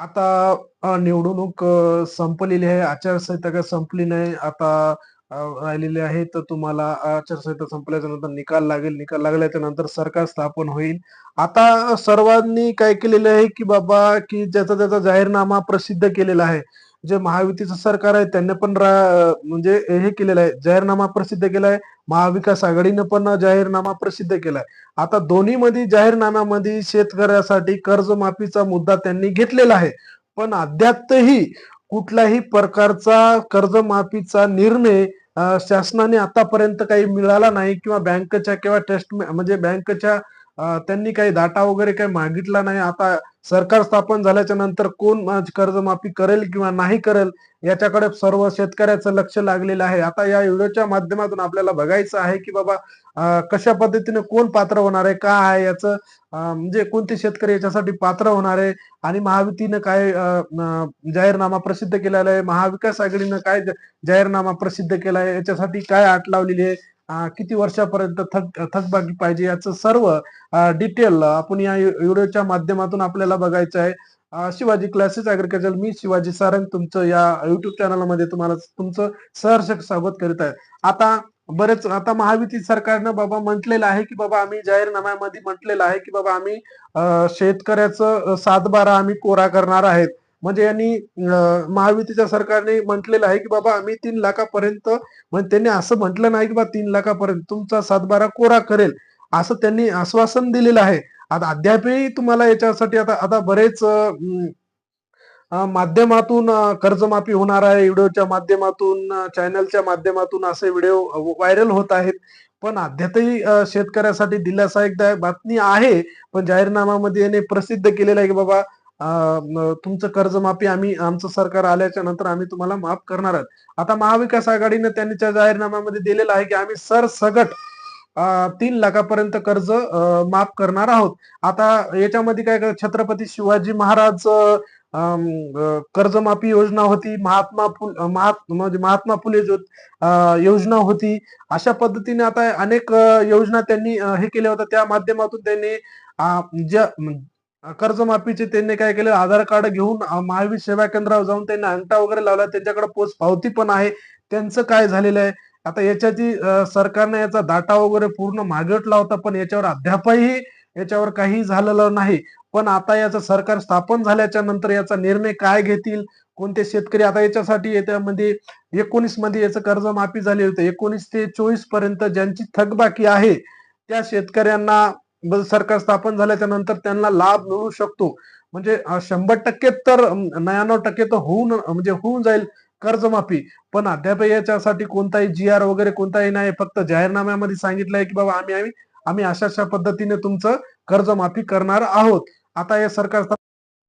आता निवडणूक संपलेली आहे. आचारसंहिता काय संपली नाही. आता राहिलेली आहे. तर तुम्हाला आचारसंहिता संपल्याच्या नंतर निकाल लागेल. निकाल लागल्याच्या नंतर सरकार स्थापन होईल. आता सर्वांनी काय केलेलं आहे, की बाबा की ज्याचा त्याचा जाहीरनामा प्रसिद्ध केलेला आहे. जे महायुतीचं सरकार आहे त्यांनी पण म्हणजे हे केलेलं आहे, जाहीरनामा प्रसिद्ध केला आहे. महाविकास आघाडीनं पण जाहीरनामा प्रसिद्ध केलाय. आता दोन्ही मध्ये जाहीरनाम्यामध्ये शेतकऱ्यासाठी कर्जमाफीचा मुद्दा त्यांनी घेतलेला आहे. पण अद्यापही कुठल्याही प्रकारचा कर्जमाफीचा निर्णय शासनाने आतापर्यंत काही मिळाला नाही किंवा बँकच्या किंवा ट्रस्ट म्हणजे बँकच्या त्यांनी काही दाटा वगैरे काही मागितला नाही. आता सरकार स्थापन झाल्याच्यानंतर कोण कर्जमाफी करेल किंवा नाही करेल याच्याकडे सर्व शेतकऱ्याचं लक्ष लागलेलं आहे. आता या व्हिडिओच्या माध्यमातून आपल्याला बघायचं आहे, की बाबा कशा पद्धतीने कोण पात्र होणार आहे? का आहे याचं म्हणजे कोणते शेतकरी याच्यासाठी पात्र होणार आहे? आणि महायुतीनं काय जाहीरनामा प्रसिद्ध केलेला आहे? महाविकास आघाडीनं काय जाहीरनामा प्रसिद्ध केला आहे? याच्यासाठी काय आट लावलेली आहे? किती वर्षापर्यंत थक थकबाकी पाहिजे? याचं सर्व डिटेल आपण या व्हिडिओच्या माध्यमातून आपल्याला बघायचं आहे. शिवाजी क्लासेस अग्रिकल्चर मी शिवाजी सारंग तुमचं या युट्यूब चॅनलमध्ये तुम्हाला तुमचं सहर्ष स्वागत करीत आहे. आता बरेच आता महायुती सरकारनं बाबा म्हटलेलं आहे, की बाबा आम्ही जाहीरनाम्यामध्ये म्हटलेलं आहे, की बाबा आम्ही शेतकऱ्याचं सातबारा आम्ही कोरा करणार आहेत. म्हणजे यांनी महायुतीच्या सरकारने म्हटलेलं आहे, की बाबा आम्ही तीन लाखापर्यंत म्हणजे त्यांनी असं म्हटलं नाही, की बा तीन लाखापर्यंत तुमचा सातबारा कोरा करेल. असं त्यांनी आश्वासन दिलेलं आहे. आता अद्यापही तुम्हाला याच्यासाठी आता आता बरेच माध्यमातून कर्जमाफी होणार आहे. व्हिडिओच्या माध्यमातून, चॅनलच्या माध्यमातून असे व्हिडिओ व्हायरल होत आहेत. पण अद्यापही शेतकऱ्यासाठी शेतकऱ्यासाठी एकदा बातमी आहे. पण जाहीरनाम्यामध्ये याने प्रसिद्ध केलेलं आहे, की बाबा तुमचं कर्जमाफी आम्ही आमचं सरकार आल्याच्यानंतर आम्ही तुम्हाला माफ करणार आहोत. आता महाविकास आघाडीनं त्यांच्या जाहीरनाम्यामध्ये दिलेलं आहे, की आम्ही सरसगट तीन लाखापर्यंत कर्ज माफ करणार आहोत. आता याच्यामध्ये काय छत्रपती शिवाजी महाराज कर्जमाफी योजना होती. महात्मा फुल म्हणजे महात्मा फुले जो योजना होती. अशा पद्धतीने आता अनेक योजना त्यांनी हे केल्या होत्या. त्या माध्यमातून त्यांनी ज्या कर्जमाफीचे त्यांनी काय केलं आधार कार्ड घेऊन महावीर सेवा केंद्रावर जाऊन त्यांनी अंगठा वगैरे लावला. त्यांच्याकडे पोस्ट पावती पण आहे. त्यांचं काय झालेलं आहे? आता याच्याची सरकारने याचा डाटा वगैरे पूर्ण मागटला होता. पण याच्यावर अद्यापही याच्यावर काही झालेलं नाही. पण आता याचं सरकार स्थापन झाल्याच्यानंतर याचा निर्णय काय घेतील? कोणते शेतकरी आता याच्यासाठी याच्यामध्ये 19 मध्ये याचं कर्जमाफी झाली होती. 19 ते 24 पर्यंत ज्यांची थकबाकी आहे, त्या शेतकऱ्यांना सरकार स्थापन झाल्याच्यानंतर त्यांना लाभ मिळू शकतो. म्हणजे शंभर टक्के तर 99% तर होऊन म्हणजे होऊन जाईल कर्जमाफी. पण अद्यापही याच्यासाठी कोणताही जी-आर वगैरे कोणताही नाही. फक्त जाहीरनाम्यामध्ये सांगितलंय, की बाबा आम्ही आम्ही आम्ही अशा-अशा पद्धतीने तुमचं कर्जमाफी करणार आहोत. आता हे सरकार